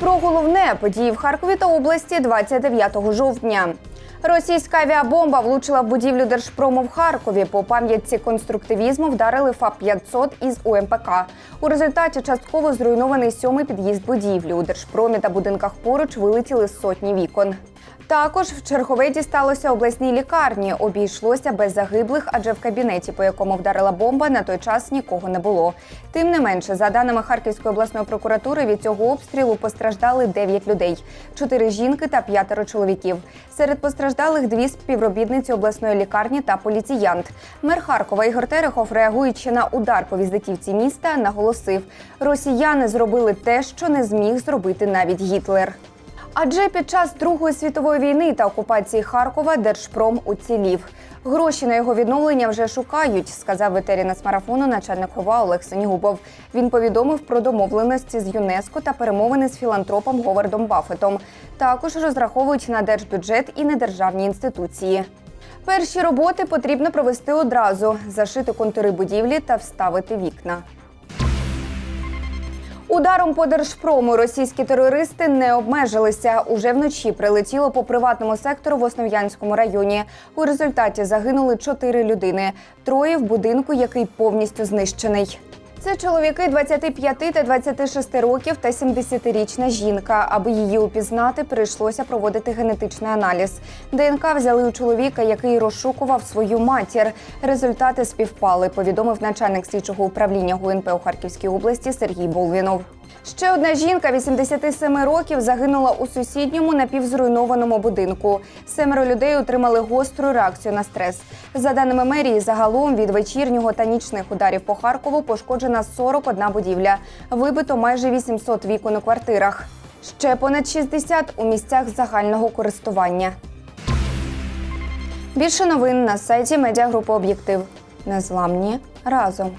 Про головне події в Харкові та області 29 жовтня. Російська авіабомба влучила в будівлю Держпрому в Харкові. По пам'ятці конструктивізму вдарили ФАП-500 із УМПК. У результаті частково зруйнований сьомий під'їзд будівлі. У Держпромі та будинках поруч вилетіли сотні вікон. Також в Чергове сталося обласній лікарні. Обійшлося без загиблих, адже в кабінеті, по якому вдарила бомба, на той час нікого не було. Тим не менше, за даними Харківської обласної прокуратури, від цього обстрілу постраждали 9 людей: чотири жінки та п'ятеро чоловіків. Серед постраждалих дві співробітниці обласної лікарні та поліціянт. Мер Харкова Ігор Терехов, реагуючи на удар по візитівці міста, наголосив: росіяни зробили те, що не зміг зробити навіть Гітлер. Адже під час Другої світової війни та окупації Харкова Держпром уцілів. Гроші на його відновлення вже шукають, сказав ветеріна з марафону начальник ОВА Олег Сенігубов. Він повідомив про домовленості з ЮНЕСКО та перемовини з філантропом Говардом Баффетом. Також розраховують на держбюджет і недержавні інституції. Перші роботи потрібно провести одразу: зашити контури будівлі та вставити вікна. Ударом по держпрому російські терористи не обмежилися. Уже вночі прилетіло по приватному сектору в Основ'янському районі. У результаті загинули чотири людини. Троє в будинку, який повністю знищений. Це чоловіки 25 та 26 років та 70-річна жінка. Аби її упізнати, прийшлося проводити генетичний аналіз. ДНК взяли у чоловіка, який розшукував свою матір. Результати співпали, повідомив начальник слідчого управління ГУНП у Харківській області Сергій Болвінов. Ще одна жінка 87 років загинула у сусідньому напівзруйнованому будинку. Семеро людей отримали гостру реакцію на стрес. За даними мерії, загалом від вечірнього та нічних ударів по Харкову пошкоджена 41 будівля. Вибито майже 800 вікон у квартирах. Ще понад 60 у місцях загального користування. Більше новин на сайті медіагрупи Об'єктив. Незламні разом.